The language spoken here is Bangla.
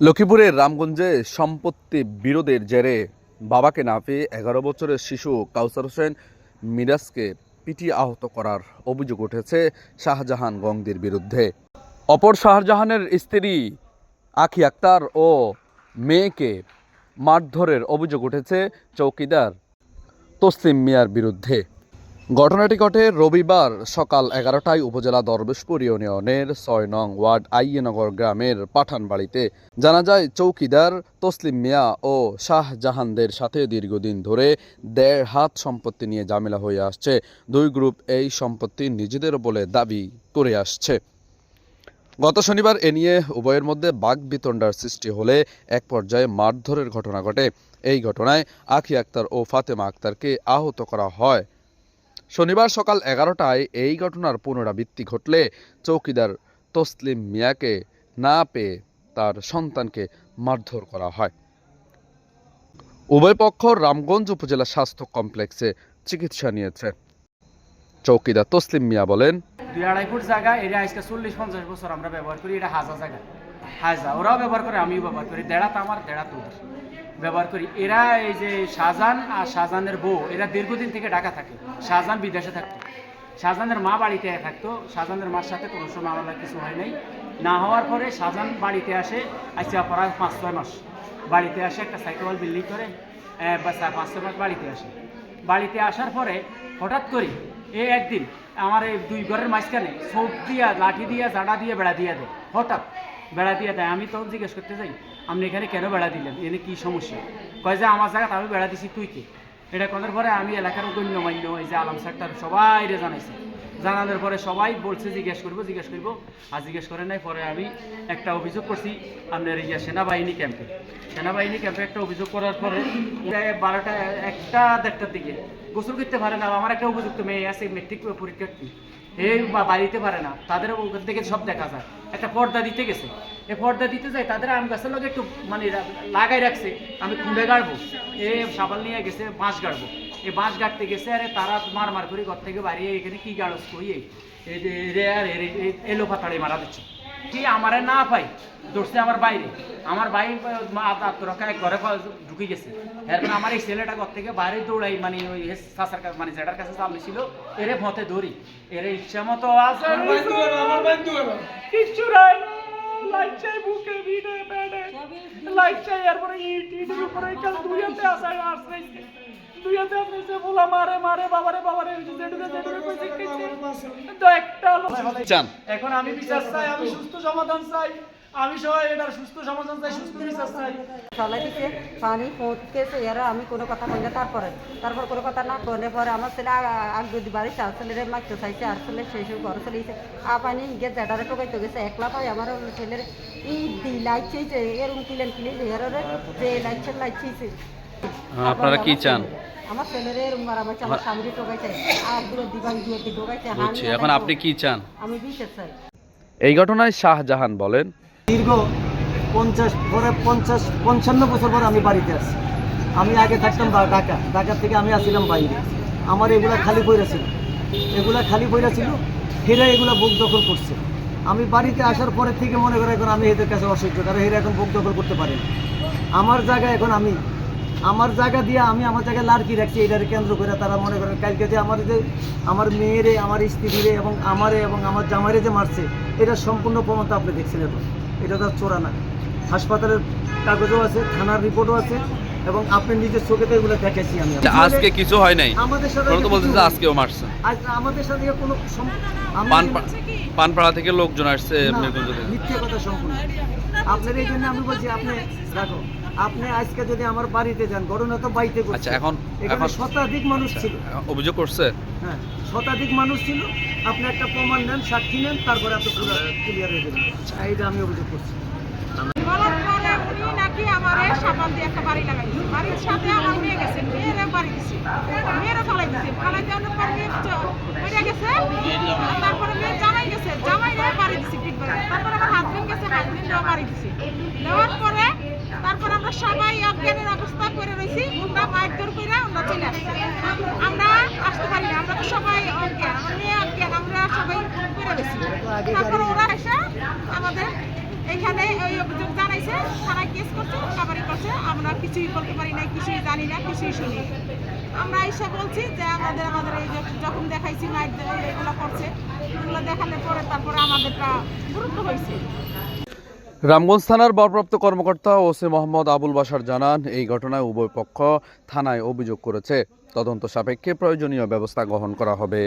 লক্ষ্মীপুরের রামগঞ্জে সম্পত্তি বিরোধের জেরে বাবাকে না পেয়ে এগারো বছরের শিশু কাউসার হোসেন মিরাজকে পিটিয়ে আহত করার অভিযোগ উঠেছে শাহজাহান গংদির বিরুদ্ধে। অপর শাহজাহানের স্ত্রী আখি আক্তার ও মেয়েকে মারধরের অভিযোগ উঠেছে চৌকিদার তসলিম মিয়ার বিরুদ্ধে। ঘটনাটি ঘটে রবিবার সকাল এগারোটায় উপজেলা দরবেশপুর ইউনিয়নের ছয় নং ওয়ার্ড আইয়নগর গ্রামের পাঠানবাড়িতে জানা যায় চৌকিদার তসলিম মিয়া ও শাহজাহানদের সাথে দীর্ঘদিন ধরে দেড় হাত সম্পত্তি নিয়ে ঝামেলা হয়ে আসছে। দুই গ্রুপ এই সম্পত্তি নিজেদের বলে দাবি করে আসছে। গত শনিবার এ নিয়ে উভয়ের মধ্যে বাঘ বিতণ্ডার সৃষ্টি হলে এক পর্যায়ে মারধরের ঘটনা ঘটে। এই ঘটনায় আখি আক্তার ও ফাতেমা আক্তারকে আহত করা হয়। শনিবার সকাল এগারোটায় এই ঘটনার পুনরাবৃত্তি ঘটলে চৌকিদার তসলিম মিয়াকে না পেয়ে তার সন্তানকে মারধর করা হয়। উভয় পক্ষ রামগঞ্জ উপজেলা স্বাস্থ্য কমপ্লেক্সে চিকিৎসা নিয়েছে। চৌকিদার তসলিম মিয়া বলেন, দুই আড়াই ফুট জায়গা, এটা আজকে চল্লিশ পঞ্চাশ বছর আমরা ব্যবহার করি, এটা হাজা জায়গা। হাজা, ওরাও ব্যবহার করে, আমিও ব্যবহার করি দেড়া তো আমার দেড়া তো ওদের। ব্যবহার করি। এরা এই যে শাহজাহান আর শাহজাহানের বউ, এরা দীর্ঘদিন থেকে ঢাকা থাকে। শাহজাহান বিদেশে থাকতো। শাহজাহানের মা বাড়িতে থাকতো। শাহজাহানের মার সাথে কোনো সময় আমার কিছু হয় নাই। না হওয়ার পরে শাহজাহান বাড়িতে আসে, আজকে প্রায় পাঁচ ছয় মাস। বাড়িতে আসে, একটা সাইকেল বিল্ডিং করে পাঁচ ছয় মাস বাড়িতে আসে। বাড়িতে আসার পরে হঠাৎ করে এই একদিন আমার এই দুই ঘরের মাঝখানে সব দিয়া, লাঠি দিয়া জাডা দিয়ে, বেড়া দিয়ে দেয়। হঠাৎ বেড়া দিয়ে দেয়। আমি তখন জিজ্ঞেস করতে যাই, আপনি এখানে কেন বেড়া দিলেন? এনে কি সমস্যা? কয় যে, আমার জায়গাতে আমি বেড়া দিছি, তুই কে? এটা কথার পরে আমি এলাকার গণ্যমান্য এই যে আলাম স্যারটার সবাই রে জানাইছি। জানানোর পরে সবাই বলছে, জিজ্ঞেস করব জিজ্ঞেস করব। আর জিজ্ঞেস করে নাই, পরে আমি একটা অভিযোগ করছি আপনার ইয়ে সেনাবাহিনী ক্যাম্পে। সেনাবাহিনী ক্যাম্পে একটা অভিযোগ করার পরে বারোটা, একটা দেড়টার দিকে গোসল করতে পারে না, আমার একটা অভিযুক্ত মেয়ে আছে, মেট্রিক পরীক্ষার্থী। এই বাড়িতে পারে না। তাদের ওখান থেকে সব দেখা যায়। একটা পর্দা দিতে গেছে। এই পর্দা দিতে যায়, তাদের আম গাছের লোক একটু মানে লাগাই রাখছে। আমি খুঁড়ে গাড়বো। এ সাবাল নিয়ে গেছে, বাঁশ গাড়বো। এই বাঁশ গাড়তে গেছে, আরে তারা মার মার করে ঘর থেকে বাড়িয়ে এখানে কি গাড়স কই এই? এ- এলো পাতাড়ি মারা দিচ্ছে। কি আমারে না পাই? দৌড়ছে আমার বাইরে। আমার ভাই মা আত্মরক্ষা ঘরে ঢুকে গেছে। এরপর আমার এই ছেলেটা ঘর থেকে বাইরে দৌড়াই মানে ওই চাষার কাছে মানে জেটার কাছে চাল ছিল এরে ভতে ধরি। এরে ইচ্ছা মতো আছে। আমার বন্ধু হলো কিচ্ছু নাই। লাইট চাই বুকে ভিড়ে বেড়ে লাইট চাই এরপরে ইট ইটের উপরে দুইয়াতে আসাই আসছে দুইয়াতে আসছে বলা মারে মারে বাবারে বাবারে জেডুরে জেডুরে কইছে কইছে তো একটা এখন আমি বিচার চাই আমি সুস্থ সমাধান চাই আমি সবাই এটার সুস্থ সমাধান চাই সুস্থ বিচার চাই। চলাই দিছে পানি পড়তেছে এরা আমি কোনো কথা কই না তারপরে তারপর কোনো কথা না করলে পরে আমার ছেলে আগ যদি বাড়ি চার ছেলেরে মারতে চাইছে আর ছেলে সেই সব ঘরে চলে গেছে। আ পানি গিয়ে জেডারে টোকাইতে গেছে একলা পাই আমার ছেলের ই দি লাইট চাইছে এরকম কিলেন কিলে এরারে যে লাইট লাইট চাইছে আপনারা কি চান? আমার ছেলের মারা মারছে আমার স্বামীরে টোকাইছে আর দূরে দিবাং দিয়ে টোকাইছে বুঝছি এখন আপনি কি চান? আমি বিচার চাই। এই ঘটনায় শাহজাহান বলেন দীর্ঘ পঞ্চাশ পরে পঞ্চাশ পঞ্চান্ন বছর পরে আমি বাড়িতে আসি আমি আগে থাকতাম ঢাকা। ঢাকা থেকে আমি আসছিলাম বাইরে। আমার এগুলা খালি বইরা ছিল। এগুলা খালি বইরা ছিল হেরা এগুলা বুক দখল করছে। আমি বাড়িতে আসার পরে থেকে মনে করে এখন আমি এদের কাছে অসহ্য। কারণ হেরা এখন বুক দখল করতে পারে আমার জায়গা এখন আমি আমার জায়গা দিয়ে আমি আমার জায়গায় লাড়কি রাখছি এটার কেন্দ্র করে তারা মনে করেন কালকে যে আমার যে আমার মেয়েরে আমার স্ত্রীরে এবং আমারে এবং আমার জামাইরে যে মারছে এটা সম্পূর্ণ প্রমাণটা আপনি দেখছেন এখন। এটা তো চোরা না। হাসপাতালের কাগজও আছে থানার রিপোর্টও আছে এবং আপনি নিজের চোখেতে এগুলো দেখেছি আমি। আচ্ছা, আজকে কিছু হয় নাই? আমাদের সাথে ওরা তো বলছে যে আজকেও মারছে। আজ আমাদের সাথে কোনো পানপাড়া থেকে লোকজন আসছে মিথ্যে কথা সম্পূর্ণ। আপনার এই জন্য আমি বলছি আপনি রাখো আপনি আজকে যদি আমার বাড়িতে যান ঘটনা তো বাড়িতে করছে। আচ্ছা, এখন- এখানে শতাধিক মানুষ ছিল। অভিযোগ করছে? হ্যাঁ শতাধিক মানুষ ছিল। আপনি একটা প্রমাণ নেন সাক্ষী নেন তারপরে আপনি পুরো ক্লিয়ার হয়ে যাবেন। এইটা আমি অভিযোগ করছি। বলার পরে উনি নাকি আমারে সাবান দিয়ে একটা বাড়ি লাগাই বাড়ির সাথে আমার মেয়ে গেছে মেয়েরে বাড়ি দিছে। মেয়েরও ফালাই দিছে। ফালাই দেওয়ার পর মেয়ে মরে গেছে আর তারপরে মেয়ে জামাই গেছে জামাই রে বাড়ি দিছে ঠিক করে তারপরে আমার হাজবেন্ড গেছে হাজবেন্ডও বাড়ি দিছে দেওয়ার পরে তারপর আমরা সবাই অজ্ঞানের অবস্থা করে রয়েছি। আমরা মারধর করে আমরা চলে আসছি। আমরা আসতে পারি না। আমরা সবাই অজ্ঞান। মেয়ে অজ্ঞান। আমরা সবাই করে গেছি। তারপর ওরা এসে আমাদের এখানে ওই অভিযোগ জানাইছে। থানায় কেস করছে কাবারি করছে। আমরা কিছুই বলতে পারি না কিছুই জানি না, কিছুই শুনি আমরা এসে বলছি যে আমাদের আমাদের এই যখন দেখাইছি মাইক এগুলো করছে, এগুলো দেখানোর পরে তারপরে আমাদেরটা গুরুত্ব হয়েছে রামগঞ্জ থানার ভারপ্রাপ্ত কর্মকর্তা ওসি মোহাম্মদ আবুল বাসার জানান, এই ঘটনায় উভয় পক্ষ থানায় অভিযোগ করেছে। তদন্ত সাপেক্ষে প্রয়োজনীয় ব্যবস্থা গ্রহণ করা হবে।